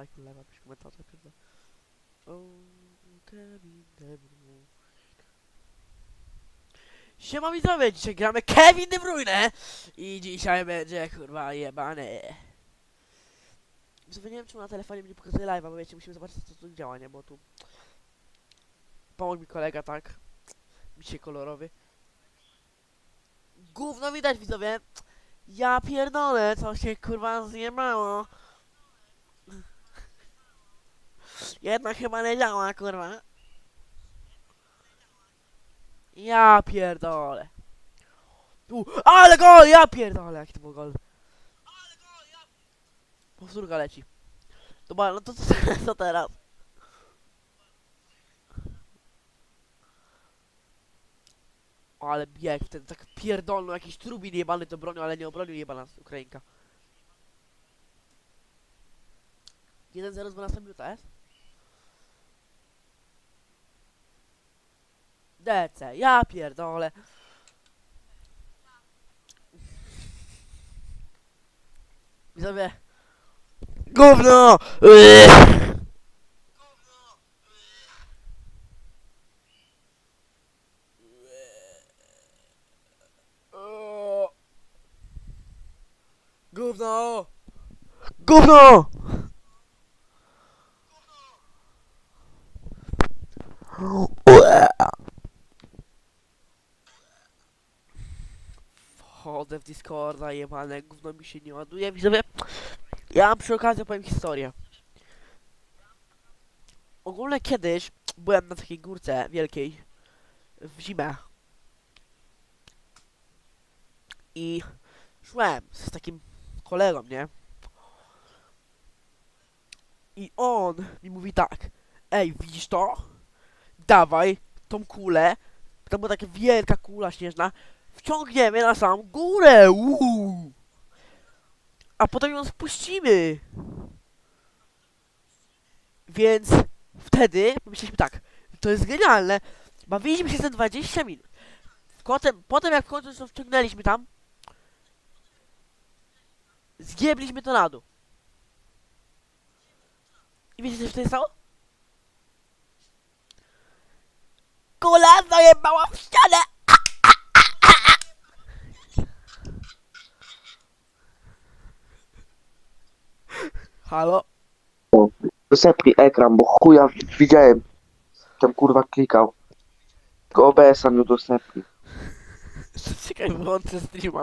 like, lewa, pisz komentarze, pierdolę. O, Kevin De Bruyne. Siema widzowie, dzisiaj gramy Kevin De Bruyne i dzisiaj będzie kurwa jebany. Widzowie, nie wiem czemu na telefonie mi nie pokazuje live'a, bo wiecie, musimy zobaczyć co tu działa, nie, bo tu pomógł mi kolega, tak, dzisiaj kolorowy. Gówno widać widzowie, ja pierdolę, co się kurwa zjebało. Jednak chyba nie działa, kurwa. Ja pierdolę. Tu, ale gol, ja pierdolę, jaki to był gol. Powtórka leci. Dobra, no to co, co teraz? Ale bieg, ten tak pierdolno, jakiś trubin jebany to bronił, ale nie obronił jebana Ukrainka. 1-0 z 12 minuta jest? DC, ja pierdolę. Widzowie. Gówno! Uee. O. Gówno! Gówno! Wchodzę w Discorda, jebane, gówno mi się nie ładuje, widzowie. Ja mam przy okazji opowiem historię. Ogólnie kiedyś byłem na takiej górce wielkiej w zimę. I szłem z takim kolegą, nie? I on mi mówi tak, ej, widzisz to? Dawaj tą kulę, to była taka wielka kula śnieżna, wciągniemy na samą górę, uuu. A potem ją spuścimy. Więc wtedy pomyśleliśmy tak, to jest genialne, bawiliśmy się ze 20 minut. Potem, potem jak w końcu wciągnęliśmy tam, zgiebliśmy to na dół. I wiecie co się wtedy stało? Kula zajebała w ścianę! Halo? Wysypnij ekran, bo chuja widziałem. Tam kurwa klikał. Tylko OBS-a nie udostępnił. Czekaj, wyłączę streama.